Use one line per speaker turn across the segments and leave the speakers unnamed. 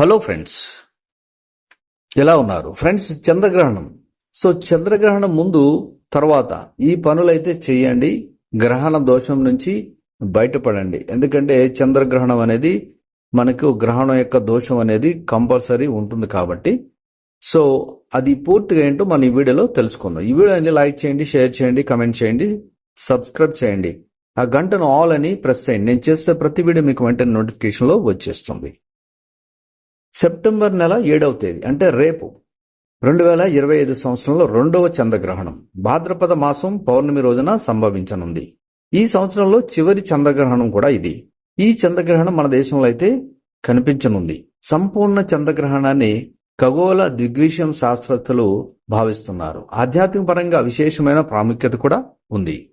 Hello friends. ఎలా ఉన్నారు? Friends చంద్రగ్రహణం. సో చంద్రగ్రహణం ముందు తర్వాత ఈ పనులైతే చేయండి. గ్రహణ దోషం నుంచి బయటపడండి. ఎందుకంటే చంద్రగ్రహణం అనేది మనకు గ్రహణం యొక్క దోషం అనేది కంపల్సరీ ఉంటుంది కాబట్టి. సో అది పూర్తిగా ఏంటో మన ఈ వీడియోలో తెలుసుకుందాం. ఈ వీడియోని లైక్ చేయండి షేర్ చేయండి కమెంట్ చేయండి సబ్స్క్రైబ్ చేయండి. ఆ గంటను ఆల్ అని ప్రెస్ చేయండి. నేను చేసే ప్రతి వీడియో మీకు వెంటనే నోటిఫికేషన్లో వచ్చేస్తుంది. సెప్టెంబర్ నెల ఏడవ తేదీ అంటే రేపు రెండు వేల ఇరవై ఐదు సంవత్సరంలో రెండవ చంద్రగ్రహణం. భాద్రపద మాసం పౌర్ణమి రోజున సంభవించనుంది. ఈ సంవత్సరంలో చివరి చంద్రగ్రహణం కూడా ఇది. ఈ చంద్రగ్రహణం మన దేశంలో అయితే కనిపించనుంది. సంపూర్ణ చంద్రగ్రహణాన్ని ఖగోళ దిగ్విషయం శాస్త్రజ్ఞులు భావిస్తున్నారు. ఆధ్యాత్మిక పరంగా విశేషమైన ప్రాముఖ్యత కూడా ఉంది.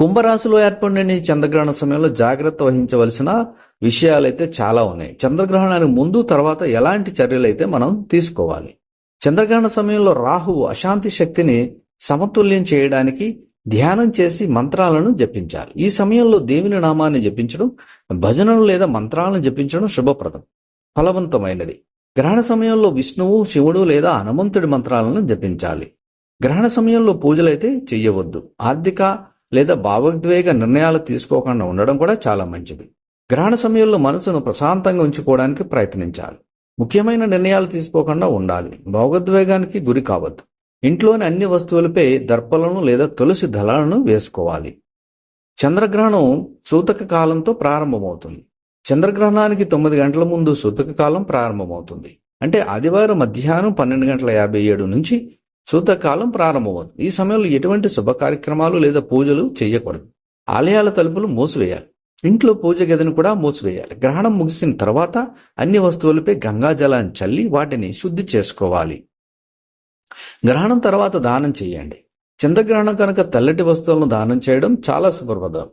కుంభరాశిలో ఏర్పడిన చంద్రగ్రహణ సమయంలో జాగ్రత్త వహించవలసిన విషయాలైతే చాలా ఉన్నాయి. చంద్రగ్రహణానికి ముందు తర్వాత ఎలాంటి చర్యలు అయితే మనం తీసుకోవాలి? చంద్రగ్రహణ సమయంలో రాహువు అశాంతి శక్తిని సమతుల్యం చేయడానికి ధ్యానం చేసి మంత్రాలను జపించాలి. ఈ సమయంలో దేవుని నామాన్ని జపించడం భజనలు లేదా మంత్రాలను జపించడం శుభప్రదం ఫలవంతమైనది. గ్రహణ సమయంలో విష్ణువు శివుడు లేదా హనుమంతుడి మంత్రాలను జపించాలి. గ్రహణ సమయంలో పూజలైతే చెయ్యవద్దు. ఆర్థిక లేదా భావోద్వేగ నిర్ణయాలు తీసుకోకుండా ఉండడం కూడా చాలా మంచిది. గ్రహణ సమయంలో మనసును ప్రశాంతంగా ఉంచుకోవడానికి ప్రయత్నించాలి. ముఖ్యమైన నిర్ణయాలు తీసుకోకుండా ఉండాలి. భావోద్వేగానికి గురి కావద్దు. ఇంట్లోని అన్ని వస్తువులపై దర్పలను లేదా తులసి దళాలను వేసుకోవాలి. చంద్రగ్రహణం సూతక కాలంతో ప్రారంభమవుతుంది. చంద్రగ్రహణానికి తొమ్మిది గంటల ముందు సూతక కాలం ప్రారంభమవుతుంది. అంటే ఆదివారం మధ్యాహ్నం పన్నెండు గంటల యాభై ఏడు నుంచి సూతకాలం ప్రారంభమవుతుంది. ఈ సమయంలో ఎటువంటి శుభ కార్యక్రమాలు లేదా పూజలు చేయకూడదు. ఆలయాల తలుపులు మూసివేయాలి. ఇంట్లో పూజ గదిని కూడా మూసివేయాలి. గ్రహణం ముగిసిన తర్వాత అన్ని వస్తువులపై గంగాజలాన్ని చల్లి వాటిని శుద్ధి చేసుకోవాలి. గ్రహణం తర్వాత దానం చేయండి. చంద్రగ్రహణం కనుక తెల్లటి వస్తువులను దానం చేయడం చాలా శుభప్రదం.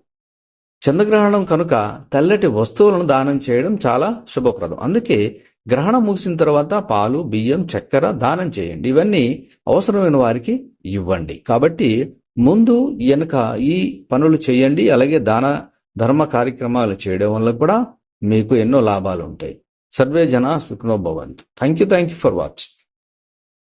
చంద్రగ్రహణం కనుక తెల్లటి వస్తువులను దానం చేయడం చాలా శుభప్రదం. అందుకే గ్రహణం ముగిసిన తర్వాత పాలు బియ్యం చక్కెర దానం చేయండి. ఇవన్నీ అవసరమైన వారికి ఇవ్వండి. కాబట్టి ముందు వెనుక ఈ పనులు చేయండి. అలాగే దాన ధర్మ కార్యక్రమాలు చేయడం వల్ల కూడా మీకు ఎన్నో లాభాలు ఉంటాయి. సర్వే జన సుఖనోభవంతు thank you thank you for watching